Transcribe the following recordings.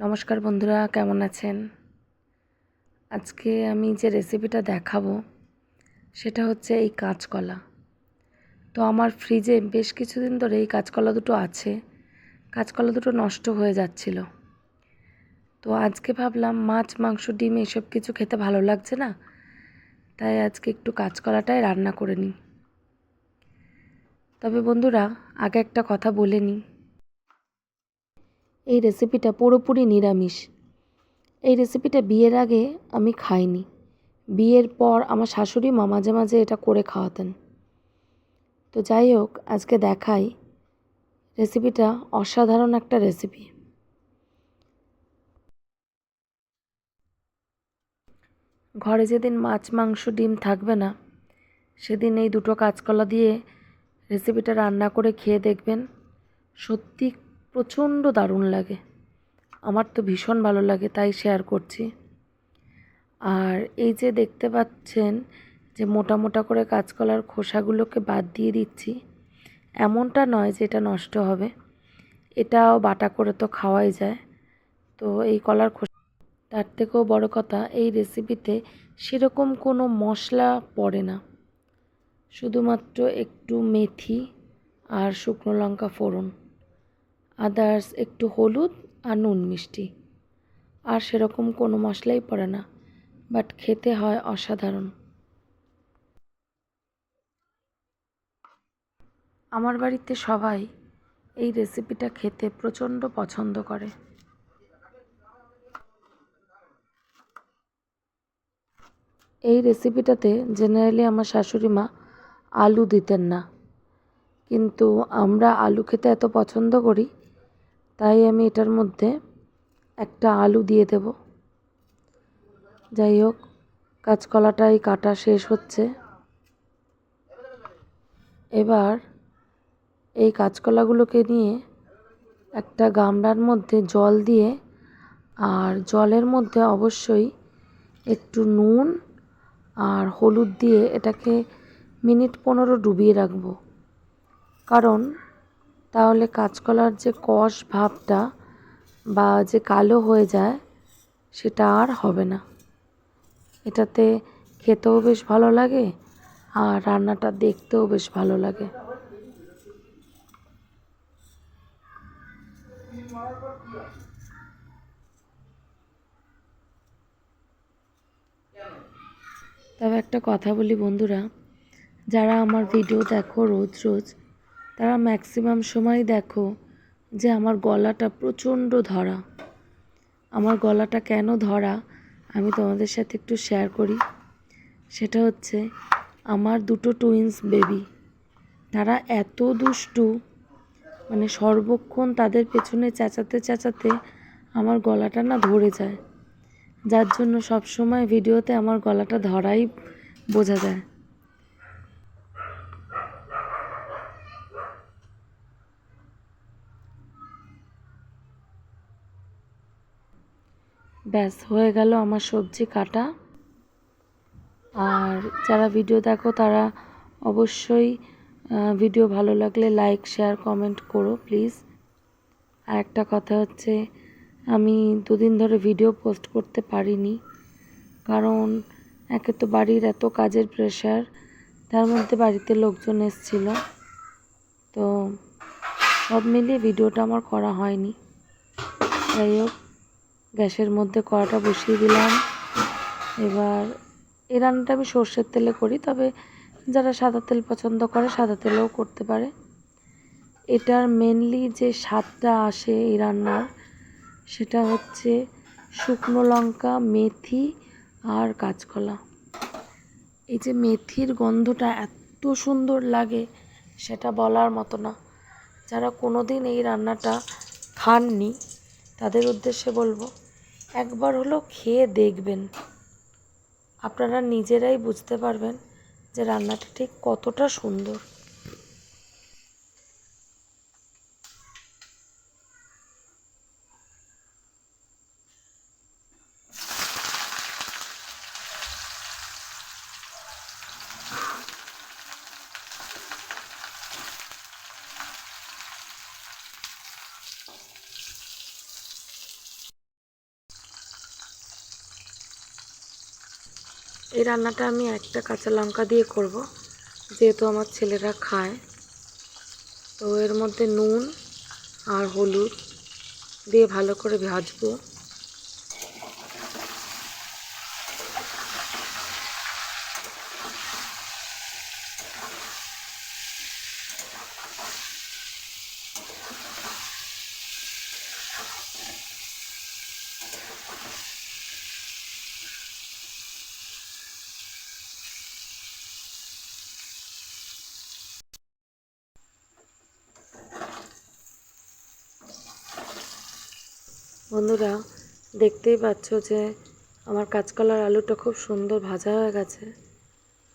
নমস্কার বন্ধুরা, কেমন আছেন? আজকে আমি যে রেসিপিটা দেখাবো, সেটা হচ্ছে এই কাঁচকলা। তো আমার ফ্রিজে বেশ কিছুদিন ধরে এই কাঁচকলা দুটো আছে। কাঁচকলা দুটো নষ্ট হয়ে যাচ্ছিল। তো আজকে ভাবলাম মাছ, মাংস, ডিম এসব কিছু খেতে ভালো লাগছে না? তাই আজকে একটু কাঁচকলাটাই রান্না করে নিই। তবে বন্ধুরা, আগে একটা কথা বলে নিই। এই রেসিপিটা পুরোপুরি নিরামিষ। এই রেসিপিটা বিয়ের আগে আমি খাইনি। বিয়ের পর আমার শাশুড়ি মা মাঝে মাঝে এটা করে খাওয়াতেন। তো যাই হোক, আজকে দেখাই রেসিপিটা অসাধারণ একটা রেসিপি ঘরে যেদিন মাছ, মাংস, ডিম থাকবে না, সেদিন এই দুটো কাঁচকলা দিয়ে রেসিপিটা রান্না করে খেয়ে দেখবেন সত্যি প্রচণ্ড দারুণ লাগে। আমার তো ভীষণ ভালো লাগে, তাই শেয়ার করছি। আর এই যে দেখতে পাচ্ছেন যে মোটা মোটা করে কাঁচকলার খোসাগুলোকে বাদ দিয়ে দিচ্ছি, এমনটা নয় যে এটা নষ্ট হবে। এটাও বাটা করে তো খাওয়াই যায়। তো এই কলার খোসা, তার থেকেও বড় কথা, এই রেসিপিতে সেরকম কোনো মশলা পড়ে না। শুধুমাত্র একটু মেথি আর শুকনো লঙ্কা ফোড়ন। আদার্স একটু হলুদ আর নুন মিষ্টি। আর সেরকম কোনো মশলাই পড়ে না, বাট খেতে হয় অসাধারণ। আমার বাড়িতে সবাই এই রেসিপিটা খেতে প্রচণ্ড পছন্দ করে। এই রেসিপিটাতে জেনারেলি আমার শাশুড়ি মা আলু দিতেন না। কিন্তু আমরা আলু খেতে এত পছন্দ করি তাই আমি এটার মধ্যে একটা আলু দিয়ে দেব। যাই হোক, কাঁচকলাটাই কাটা শেষ হচ্ছে। এবার এই কাঁচকলাগুলোকে নিয়ে একটা গামলার মধ্যে জল দিয়ে, আর জলের মধ্যে অবশ্যই একটু নুন আর হলুদ দিয়ে এটাকে মিনিট পনেরো ডুবিয়ে রাখব। কারণ তাহলে কাঁচকলার যে কষ ভাবটা বা যে কালো হয়ে যায়, সেটা আর হবে না। এটাতে খেতেও বেশ ভালো লাগে আর রান্নাটা দেখতেও বেশ ভালো লাগে। তবে একটা কথা বলি বন্ধুরা, যারা আমার ভিডিও দেখো রোজ রোজ তারা ম্যাক্সিমাম সময় দেখো যে আমার গলাটা প্রচণ্ড ধরা। আমার গলাটা কেন ধরা? আমি তোমাদের সাথে একটু শেয়ার করি। সেটা হচ্ছে, আমার দুটো টুইন্স বেবি তারা এত দুষ্টু মানে সর্বক্ষণ তাদের পেছনে চেঁচাতে চেঁচাতে আমার গলাটা না ধরে যায়। যার জন্য সব সময় ভিডিওতে আমার গলাটা ধরাই বোঝা যায়। ব্যাস, হয়ে গেল আমার সবজি কাটা। আর যারা ভিডিও দেখো, তারা অবশ্যই ভিডিও ভালো লাগলে লাইক, শেয়ার, কমেন্ট করো, প্লিজ। আর একটা কথা হচ্ছে, আমি দুদিন ধরে ভিডিও পোস্ট করতে পারিনি, কারণ একে তো বাড়ির এত কাজের প্রেশার তার মধ্যে বাড়িতে লোকজন এসছিল। তো সব মিলিয়ে ভিডিওটা আমার করা হয়নি। যাই হোক। গ্যাসের মধ্যে কড়াটা বসিয়ে দিলাম। এবার এই রান্নাটা আমি সর্ষের তেলে করি, তবে যারা সাদা তেল পছন্দ করে সাদা তেলেও করতে পারে। এটার মেনলি যে স্বাদটা আসে এই রান্নার, সেটা হচ্ছে শুকনো লঙ্কা, মেথি আর কাঁচকলা। এই যে মেথির গন্ধটা এত সুন্দর লাগে, সেটা বলার মতো না। যারা কোনো দিন এই রান্নাটা খাননি, তাদের উদ্দেশ্যে বলব একবার হলো খেয়ে দেখবেন। আপনারা নিজেরাই বুঝতে পারবেন যে রান্নাটা ঠিক কতটা সুন্দর। এই রান্নাটা আমি একটা কাঁচা লঙ্কা দিয়ে করব, যেহেতু আমার ছেলেরা খায়। তো এর মধ্যে নুন আর হলুদ দিয়ে ভালো করে ভাজবো। বন্ধুরা, দেখতেই পাচ্ছ যে আমার কাঁচকলার আলুটা খুব সুন্দর ভাজা হয়ে গেছে।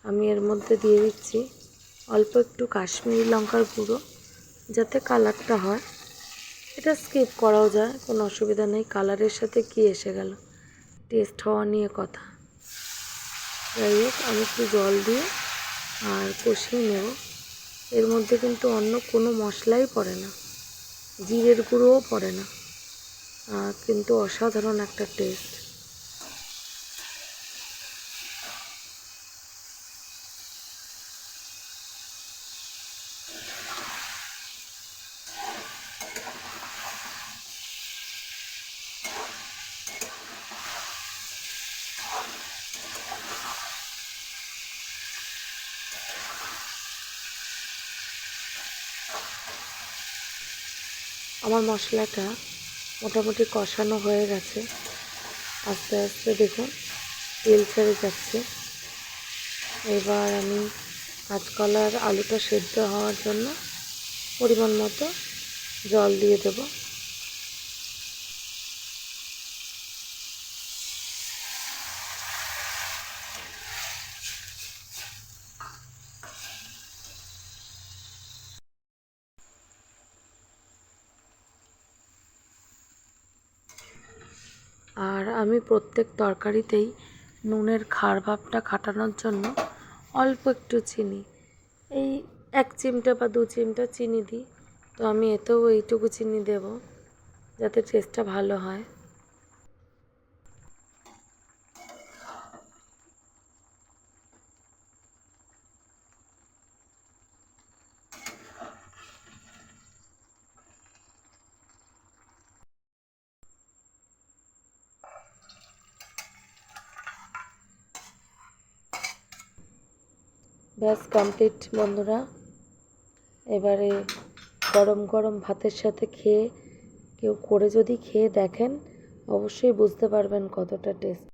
আমি এর মধ্যে দিয়ে দিচ্ছি অল্প একটু কাশ্মীরি লঙ্কার গুঁড়ো, যাতে কালারটা হয়। এটা স্কিপ করাও যায়, কোনো অসুবিধা নেই, কালারের সাথে কি এসে গেল, টেস্ট হওয়া নিয়ে কথা। যাই হোক, আমি একটু জল দিয়ে আর কষিয়ে নেব। এর মধ্যে কিন্তু অন্য কোনো মশলাই পড়ে না, জিরের গুঁড়োও পড়ে না। কিন্তু অসাধারণ একটা টেস্ট। আমার মশলাটা মোটামুটি কষানো হয়ে গেছে। আস্তে আস্তে দেখুন, তেল ছেড়ে যাচ্ছে। এবার আমি কাঁচকলার আলুটা সেদ্ধ হওয়ার জন্য পরিমাণ মতো জল দিয়ে দেব। আর আমি প্রত্যেক তরকারিতেই নুনের খার ভাবটা কাটানোর জন্য অল্প একটু চিনি। এই এক চিমটা বা দু চিমটা চিনি দিই। তো আমি এতেও এইটুকু চিনি দেব যাতে টেস্টটা ভালো হয়। ব্যাস কমপ্লিট বন্ধুরা। এবারে গরম গরম ভাতের সাথে খেয়ে, কেউ করে যদি খেয়ে দেখেন, অবশ্যই বুঝতে পারবেন কতটা টেস্ট